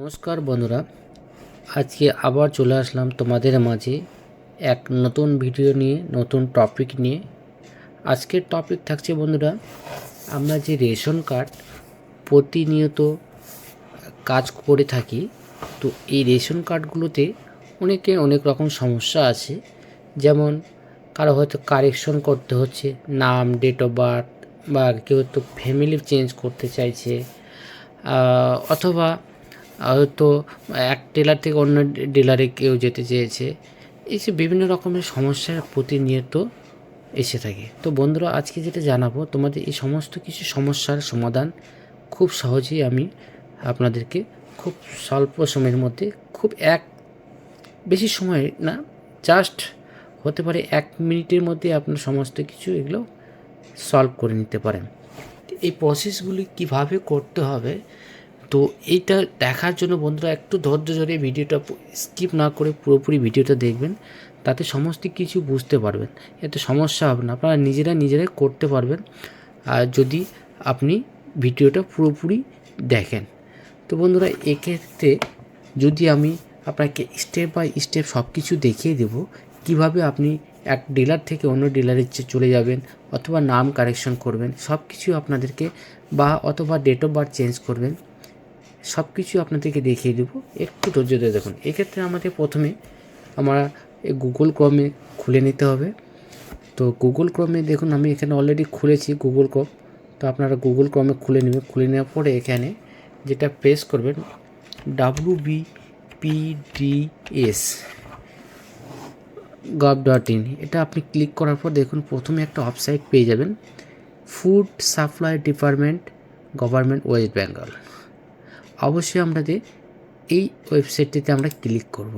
নমস্কার বন্ধুরা, আজকে আবার চলে আসলাম তোমাদের মাঝে এক নতুন ভিডিও নিয়ে, নতুন টপিক নিয়ে। আজকের টপিক থাকছে বন্ধুরা, আমরা যে রেশন কার্ড প্রতিনিয়ত কাজ করে থাকি, তো এই রেশন কার্ডগুলোতে অনেকে অনেক রকম সমস্যা আছে। যেমন কারও হয়তো কারেকশন করতে হচ্ছে, নাম ডেট অফ বার্থ বা কেউ তো ফ্যামিলি চেঞ্জ করতে চাইছে অথবা হয়তো এক ডিলার থেকে অন্য ডিলারে কেউ যেতে চেয়েছে। এই যে বিভিন্ন রকমের সমস্যা প্রতিনিয়ত এসে থাকে। তো বন্ধুরা, আজকে যেটা জানাব, তোমাদের এই সমস্ত কিছু সমস্যার সমাধান খুব সহজেই আমি আপনাদেরকে খুব স্বল্প সময়ের মধ্যে, খুব এক, বেশি সময় না জাস্ট হতে পারে এক মিনিটের মধ্যে আপনার সমস্ত কিছু এগুলো সলভ করে নিতে পারেন। এই প্রসেসগুলি কীভাবে করতে হবে তো এইটা দেখার জন্য বন্ধুরা একটু ধৈর্য ধরে ভিডিওটা স্কিপ না করে পুরোপুরি ভিডিওটা দেখবেন, তাতে সমস্ত কিছু বুঝতে পারবেন। এতে সমস্যা হবে না, আপনারা নিজেরা নিজেরাই করতে পারবেন। আর যদি আপনি ভিডিওটা পুরোপুরি দেখেন। তো বন্ধুরা, এক্ষেত্রে যদি আমি আপনাকে স্টেপ বাই স্টেপ সব কিছু দেখিয়ে দেব, কীভাবে আপনি এক ডিলার থেকে অন্য ডিলারে চলে যাবেন অথবা নাম কারেকশন করবেন সব কিছু আপনাদেরকে বা অথবা ডেট অফ বার্থ চেঞ্জ করবেন। সব কিছু আপনাদেরকে দেখিয়ে দেবো। একটু ধৈর্য ধরে দেখুন। এক্ষেত্রে আমাদের প্রথমে আমরা গুগল ক্রমে খুলে নিতে হবে। তো গুগল ক্রমে দেখুন, আমি এখানে অলরেডি খুলেছি গুগল ক্রম তো আপনারা গুগল ক্রমে খুলে নেবেন। খুলে নেওয়ার পরে এখানে যেটা প্রেস করবেন W B PDS gov dot in এটা আপনি ক্লিক করার পর দেখুন, প্রথমে একটা ওয়েবসাইট পেয়ে যাবেন। Food supply department government West Bengal অবশ্যই আমাদের এই ওয়েবসাইটটিতে আমরা ক্লিক করব।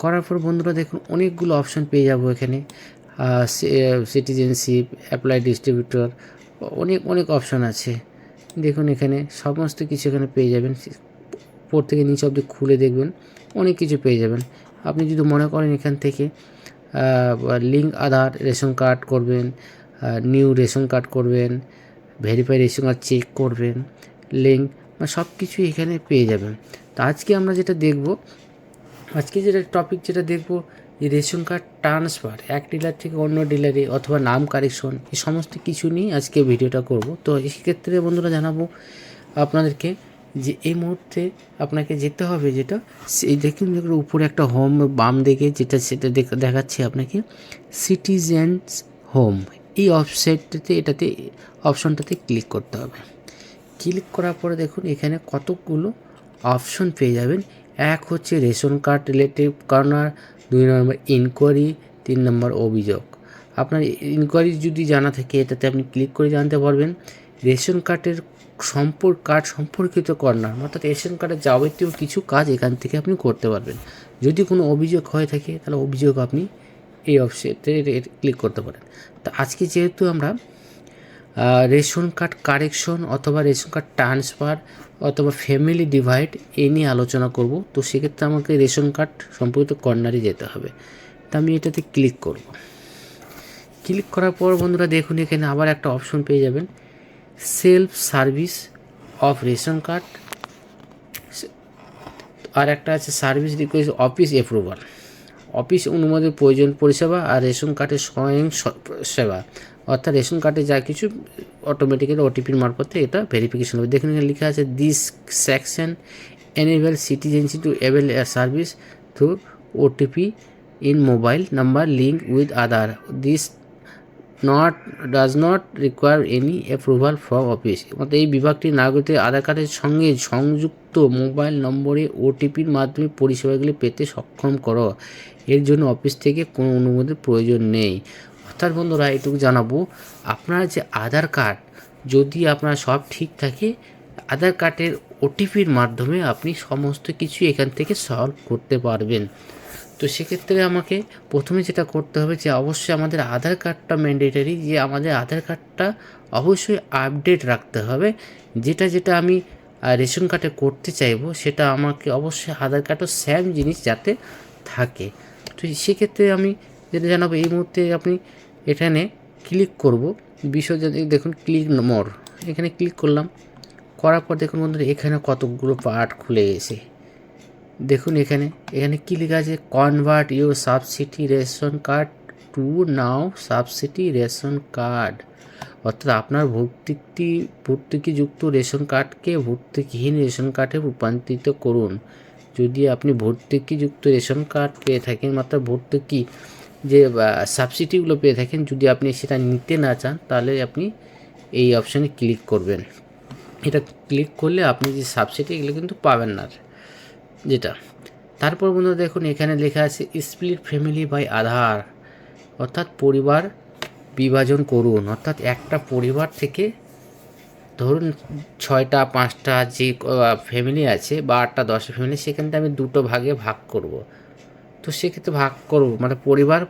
করার পর বন্ধুরা দেখুন অনেকগুলো অপশন পেয়ে যাব এখানে। সিটিজেনশিপ অ্যাপ্লাই ডিস্ট্রিবিউটর অনেক অনেক অপশন আছে। দেখুন এখানে সমস্ত কিছু এখানে পেয়ে যাবেন। উপর থেকে নিচে অবধি খুলে দেখবেন, অনেক কিছু পেয়ে যাবেন। আপনি যদি মনে করেন এখান থেকে লিঙ্ক আধার, রেশন কার্ড করবেন নিউ রেশন কার্ড করবেন ভেরিফাই রেশন কার্ড চেক করবেন লিঙ্ক মানে সব কিছুই এখানে পেয়ে যাবেন। তো আজকে আমরা যেটা দেখব, আজকে যেটা টপিক যেটা দেখব, যে রেশন কার্ড ট্রান্সফার এক ডিলার থেকে অন্য ডিলারে অথবা নাম কারেকশন এই সমস্ত কিছু নিয়ে আজকে ভিডিওটা করব। তো ক্ষেত্রে বন্ধুরা জানাব আপনাদেরকে যে এই মুহূর্তে আপনাকে যেতে হবে যেটা সেই দেখুন দেখুন, উপরে একটা হোম বাম দিকে যেটা সেটা দেখ- দেখাচ্ছে আপনাকে সিটিজেন্স হোম এই ওয়েবসাইটটাতে এটাতে অপশনটাতে ক্লিক করতে হবে। ক্লিক করার পরে দেখুন এখানে কতগুলো অপশন পেয়ে যাবেন এক হচ্ছে রেশন কার্ড রিলেটিভ কর্নার দুই নম্বর ইনকোয়ারি তিন নম্বর অভিযোগ আপনার ইনকোয়ারি যদি জানা থাকে এটাতে আপনি ক্লিক করে জানতে পারবেন রেশন কার্ডের সম্পর্ক কার্ড সম্পর্কিত কর্নার অর্থাৎ রেশন কার্ডের যাবতীয় কিছু কাজ এখান থেকে আপনি করতে পারবেন যদি কোনো অভিযোগ হয়ে থাকে তাহলে অভিযোগ আপনি এই অপশনতে ক্লিক করতে পারেন তো আজকে যেহেতু আমরা রেশন কার্ড কারেকশন অথবা রেশন কার্ড ট্রান্সফার অথবা ফ্যামিলি ডিভাইড এ নিয়ে আলোচনা করব। তো সেক্ষেত্রে আমাকে রেশন কার্ড সম্পর্কিত কর্নারে যেতে হবে। তা আমি এটাতে ক্লিক করব। ক্লিক করার পর বন্ধুরা দেখুন, এখানে আবার একটা অপশন পেয়ে যাবেন। Self service of ration card. আর একটা আছে service request office approval. Office অনুমোদনের প্রয়োজন পরিষেবা আর রেশন কার্ডের স্বয়ং সেবা। অর্থাৎ রেশন কার্ডে যা কিছু অটোমেটিক্যালি ওটিপির মারফতে এটা ভেরিফিকেশন হবে। দেখুন এখানে লেখা আছে this section enable citizens to a service through OTP in mobile number link with Aadhaar this not does not require any approval from office অর্থাৎ এই বিভাগটি নাগরিকদের আধার কার্ডের সঙ্গে সংযুক্ত মোবাইল নম্বরে ওটিপির মাধ্যমে পরিষেবাগুলি পেতে সক্ষম করো। এর জন্য অফিস থেকে কোনো অনুমতির প্রয়োজন নেই। অর্থাৎ বন্ধুরা, এটুকু জানাব। আপনার যে আধার কার্ড, যদি আপনার সব ঠিক থাকে, আধার কার্ডের ওটিপির মাধ্যমে আপনি সমস্ত কিছু এখান থেকে সলভ করতে পারবেন। তো সেক্ষেত্রে আমাকে প্রথমে যেটা করতে হবে যে, অবশ্যই আমাদের আধার কার্ডটা ম্যান্ডেটারি যে আমাদের আধার কার্ডটা অবশ্যই আপডেট রাখতে হবে। যেটা যেটা আমি রেশন কার্ডে করতে চাইব, সেটা আমাকে অবশ্যই আধার কার্ডও সেম জিনিস যাতে থাকে। তো সেক্ষেত্রে আমি যেটা জানাব এই মুহূর্তে আপনি এখানে ক্লিক করব। বিষয় দেখুন ক্লিক মোর এখানে ক্লিক করলাম। করার পর দেখুন বন্ধুরা, এখানে কতগুলো পার্ট খুলে গেছে। দেখুন এখানে এখানে কী লেখা আছে? Convert your subsidy ration card to now subsidy ration card অর্থাৎ আপনার ভর্তুকি, ভর্তুকিযুক্ত রেশন কার্ডকে ভর্তুকিহীন রেশন কার্ডে রূপান্তরিত করুন। যদি আপনি ভর্তুকিযুক্ত রেশন কার্ড পেয়ে থাকেন, মাত্র ভর্তুকি যে সাবসিডিগুলো পেয়ে থাকেন, যদি আপনি সেটা নিতে না চান, তাহলে আপনি এই অপশানে ক্লিক করবেন। এটা ক্লিক করলে আপনি যে সাবসিডি এগুলো কিন্তু পাবেন না যেটা। তারপর বন্ধুরা দেখুন, এখানে লেখা আছে স্প্লিট ফ্যামিলি বাই আধার। অর্থাৎ পরিবার বিভাজন করুন। অর্থাৎ একটা পরিবার থেকে ধরুন ছয়টা, পাঁচটা যে ফ্যামিলি আছে বা আটটা, দশটা ফ্যামিলি সেখান আমি দুটো ভাগে ভাগ করব। তো সেক্ষেত্রে ভাগ করব মানে পরিবার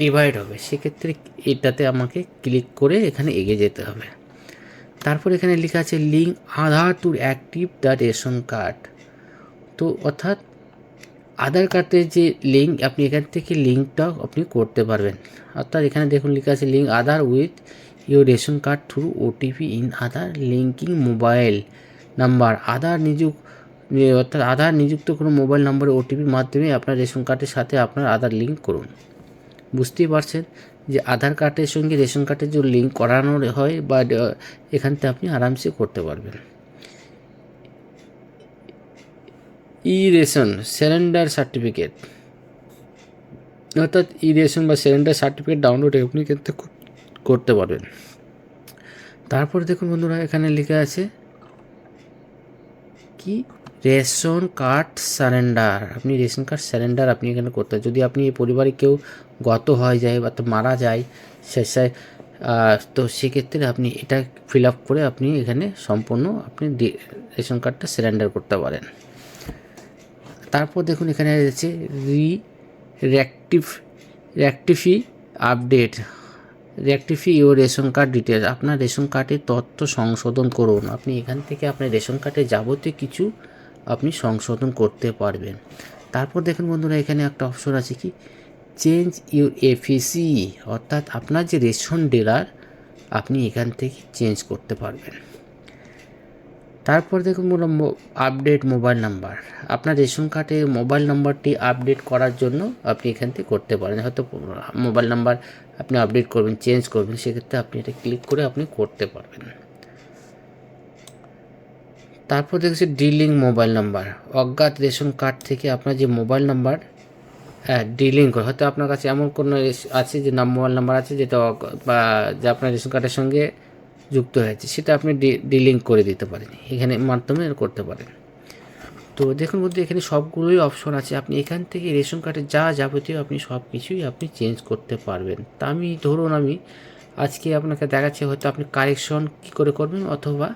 ডিভাইড হবে। সেক্ষেত্রে এটাতে আমাকে ক্লিক করে এখানে এগিয়ে যেতে হবে। তারপর এখানে লেখা আছে link Aadhaar to active the ration card তো অর্থাৎ আধার কার্ডের যে লিঙ্ক আপনি এখান থেকে লিঙ্কটাও আপনি করতে পারবেন। অর্থাৎ এখানে দেখুন লেখা আছে link Aadhaar with your ration card through OTP in Aadhaar linking mobile number Aadhaar নিযুক্ত অর্থাৎ আধার নিযুক্ত কোনো মোবাইল নম্বরে ওটিপির মাধ্যমে আপনার রেশন কার্ডের সাথে আপনার আধার লিঙ্ক করুন। বুঝতেই পারছেন যে আধার কার্ডের সঙ্গে রেশন কার্ডের যে লিঙ্ক করানো হয় বা এখান থেকে আপনি আরামসে করতে পারবেন। ই রেশন স্যারেন্ডার সার্টিফিকেট অর্থাৎ ই রেশন বা স্যারেন্ডার সার্টিফিকেট ডাউনলোড আপনি কিন্তু করতে পারবেন। তারপর দেখুন বন্ধুরা, এখানে লেখা আছে কি রেশন কার্ড সারেন্ডার। আপনি রেশন কার্ড সারেন্ডার আপনি এখানে করতে যদি আপনি এই পরিবারে কেউ গত হয়ে যায় বা তো মারা যায় শেষে তো সেক্ষেত্রে আপনি এটা ফিল আপ করে আপনি এখানে সম্পূর্ণ আপনি রেশন কার্ডটা সারেন্ডার করতে পারেন। তারপর দেখুন এখানে রয়েছে রি র্যাক্টিভ rectify update rectify your ration card details আপনার রেশন কার্ডের তথ্য সংশোধন করুন। আপনি এখান থেকে আপনার রেশন কার্ডে যাবতীয় কিছু আপনি সংশোধন করতে পারবেন। তারপর দেখুন বন্ধুরা, এখানে একটা অপশন আছে কি? চেঞ্জ ইউর এফিসি অর্থাৎ আপনার যে রেশন ডিলার আপনি এখান থেকে চেঞ্জ করতে পারবেন। তারপর দেখুন বললাম আপডেট মোবাইল নাম্বার আপনার রেশন কার্ডে মোবাইল নাম্বারটি আপডেট করার জন্য আপনি এখান থেকে করতে পারেন। হয়তো মোবাইল নাম্বার আপনি আপডেট করবেন চেঞ্জ করবেন, সেক্ষেত্রে আপনি এটা ক্লিক করে আপনি করতে পারবেন। তারপর দেখছি ডিলিং মোবাইল নাম্বার অজ্ঞাত রেশন কার্ড থেকে আপনার যে মোবাইল নাম্বার হ্যাঁ ডিলিং করে। হয়তো আপনার কাছে এমন কোনো আছে যে নাম মোবাইল নাম্বার আছে যেটা বা যা আপনার রেশন কার্ডের সঙ্গে যুক্ত হয়েছে, সেটা আপনি ডিলিং করে দিতে পারেন। এখানে মাধ্যমে করতে পারেন। তো দেখুন বলতে এখানে সবগুলোই অপশন আছে। আপনি এখান থেকে রেশন কার্ডের যা যাবতীয় আপনি সব কিছুই আপনি চেঞ্জ করতে পারবেন। তা আমি, ধরুন আমি আজকে আপনাকে দেখাচ্ছি হয়তো আপনি কারেকশন কী করে করবেন অথবা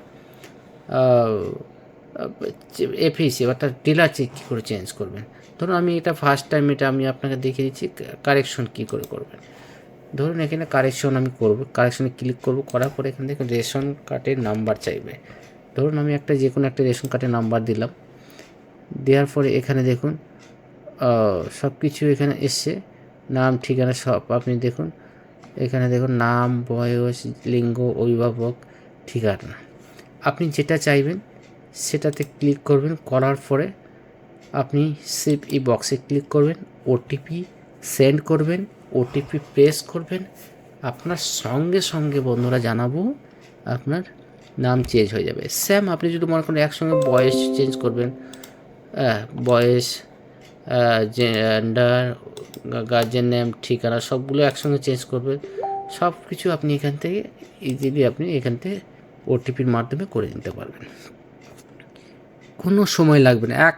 এফিসি অর্থাৎ ডিলার চেক কী করে চেঞ্জ করবেন? ধরুন আমি এটা ফার্স্ট টাইম এটা আমি আপনাকে দেখিয়ে দিচ্ছি কারেকশন কী করে করবেন? ধরুন এখানে কারেকশন আমি করব কারেকশনে ক্লিক করব, করার পরে এখান থেকে রেশন কার্ডের নাম্বার চাইবে। ধরুন আমি একটা যে কোনো একটা রেশন কার্ডের নাম্বার দিলাম, দেওয়ার পরে এখানে দেখুন সব কিছু এখানে এসছে, নাম, ঠিকানা সব আপনি দেখুন, এখানে দেখুন নাম, বয়স, লিঙ্গ, অভিভাবক, ঠিকানা। আপনি যেটা চাইবেন, সেটাতে ক্লিক করবেন। করার পরে আপনি সেভ এই বক্সে ক্লিক করবেন। ওটিপি সেন্ড করবেন। ওটিপি প্রেস করবেন। আপনার সঙ্গে সঙ্গে বন্ধুরা জানাব আপনার নাম চেঞ্জ হয়ে যাবে। স্যাম আপনি যদি মনে করেন একসঙ্গে বয়স চেঞ্জ করবেন বয়স জেন্ডার গার্জেন নেম ঠিকানা সবগুলো একসঙ্গে চেঞ্জ করবেন। সব কিছু আপনি এখান থেকে ইজিলি আপনি এখান থেকে ওটিপির মাধ্যমে করে নিতে পারবেন। কোনো সময় লাগবে না। এক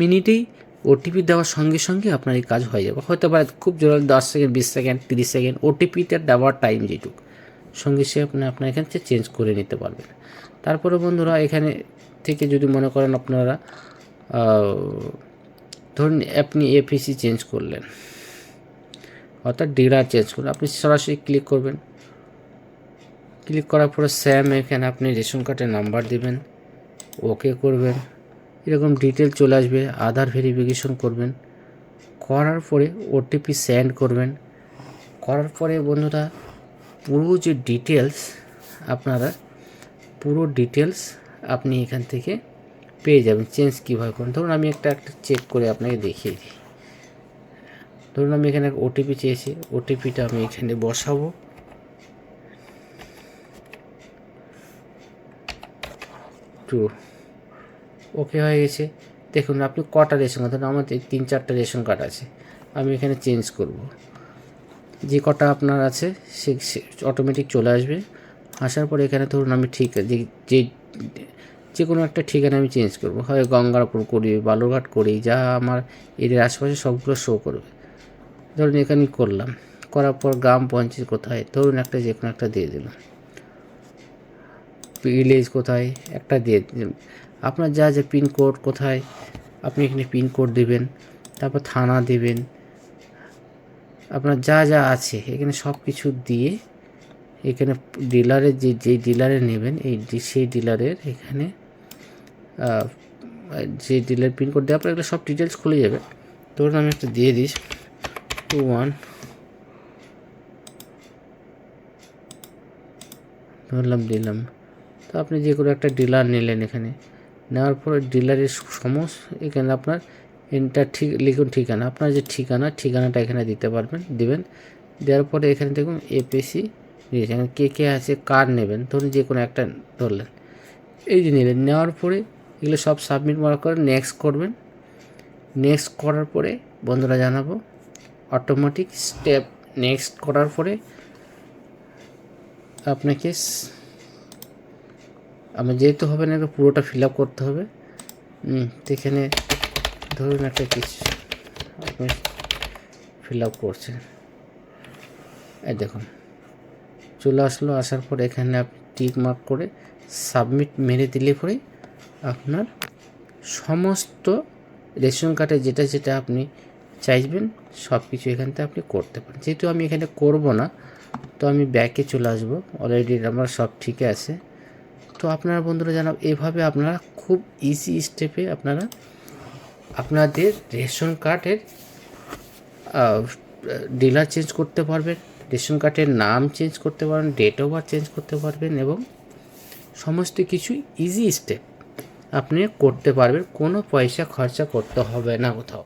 মিনিটেই ওটিপি দেওয়ার সঙ্গে সঙ্গে আপনার এই কাজ হয়ে যাবে। হতে পারে খুব জোর দশ সেকেন্ড, বিশ সেকেন্ড, তিরিশ সেকেন্ড ওটিপিতে দেওয়ার টাইম যেটুকু, সঙ্গে সে আপনি আপনার এখান থেকে চেঞ্জ করে নিতে পারবেন। তারপরে বন্ধুরা, এখানে থেকে যদি মনে করেন আপনারা ধরুন আপনি এপিসি চেঞ্জ করলেন, অর্থাৎ ডিলার চেঞ্জ করলেন, আপনি সরাসরি ক্লিক করবেন। ক্লিক করার পরে স্যাম এখানে আপনি রেশন কার্ডের নাম্বার দিবেন, ওকে করবেন। এরকম ডিটেল চলে আসবে, আধার ভেরিফিকেশন করবেন। করার পরে ওটিপি সেন্ড করবেন। করার পরে বন্ধুরা, পুরো যে ডিটেলস, আপনারা পুরো ডিটেলস আপনি এখান থেকে পেয়ে যাবেন, চেঞ্জ কীভাবে করেন ধরুন আমি একটা একটা চেক করে আপনাকে দেখিয়ে দিই। ধরুন আমি এখানে ওটিপি চেয়েছি, ওটিপিটা আমি এখানে বসাবো। টু ওকে হয়ে গেছে। দেখুন, আপনি কটা রেশন কার্ড? ধরুন আমার তিন চারটা রেশন কার্ড আছে। আমি এখানে চেঞ্জ করব। যে কটা আপনার আছে, সে অটোমেটিক চলে আসবে। আসার পরে এখানে ধরুন আমি ঠিক যে যে যে কোনো একটা ঠিকানা আমি চেঞ্জ করব। হয় গঙ্গারপুর করি, বালুরঘাট করি, যা আমার এদের আশেপাশে সবগুলো শো করবে। ধরুন এখানে করলাম। করার পর গ্রাম পঞ্চায়েত কোথায়? ধরুন একটা যে কোনো একটা দিয়ে দিলাম। ভিলেজ কোথায়? একটা দিয়ে আপনার যা যা পিনকোড কোথায়, আপনি এখানে পিনকোড দেবেন, তারপর থানা দেবেন। আপনার যা যা আছে, এখানে সব কিছু দিয়ে এখানে ডিলারের যে যে ডিলারে নেবেন, এই সেই ডিলারের এখানে যে ডিলার পিনকোড দেওয়ার পর এগুলো সব ডিটেলস খুলে যাবে। ধরুন আমি একটা দিয়ে দিস টু ওয়ান। ধরলাম, দিলাম। তো আপনি যে কোনো একটা ডিলার নিলেন এখানে, নেওয়ার পরে ডিলারের সমস্ত এখানে আপনার এন্টার ঠিক, লিখুন ঠিকানা, আপনার যে ঠিকানা, ঠিকানাটা এখানে দিতে পারবেন, দিবেন। দেওয়ার পরে এখানে দেখুন এপিসি দিয়েছে এখানে কে কে আছে, কার নেবেন, ধরুন যে কোনো একটা ধরলেন। এই যে নিলেন, নেওয়ার পরে এগুলো সব সাবমিট করার পরে নেক্সট করবেন। নেক্সট করার পরে বন্ধুরা জানাব অটোমেটিক স্টেপ নেক্সট করার পরে আপনাকে আমার যেহেতু হবে না পুরোটা ফিল আপ করতে হবে। তো এখানে ধরুন একটা কিছু আপনি ফিল আপ করছেন। এই দেখুন, চলে আসলো, আসার পর এখানে আপনি টিক মার্ক করে সাবমিট মেরে দিলে পরে আপনার সমস্ত রেশন কার্ডে যেটা যেটা আপনি চাইবেন সব কিছু এখান থেকে আপনি করতে পারেন। যেহেতু আমি এখানে করব না, তো আমি ব্যাকে চলে আসব। অলরেডি আমার সব ঠিক আছে। তো আপনারা বন্ধুরা জানাব এভাবে আপনারা খুব ইজি স্টেপে আপনারা আপনাদের রেশন কার্ডের ডিলার চেঞ্জ করতে পারবেন, রেশন কার্ডের নাম চেঞ্জ করতে পারবেন ডেট অফ বার্থ চেঞ্জ করতে পারবেন এবং সমস্ত কিছু ইজি স্টেপ আপনি করতে পারবেন, কোনো পয়সা খরচা করতে হবে না কোথাও।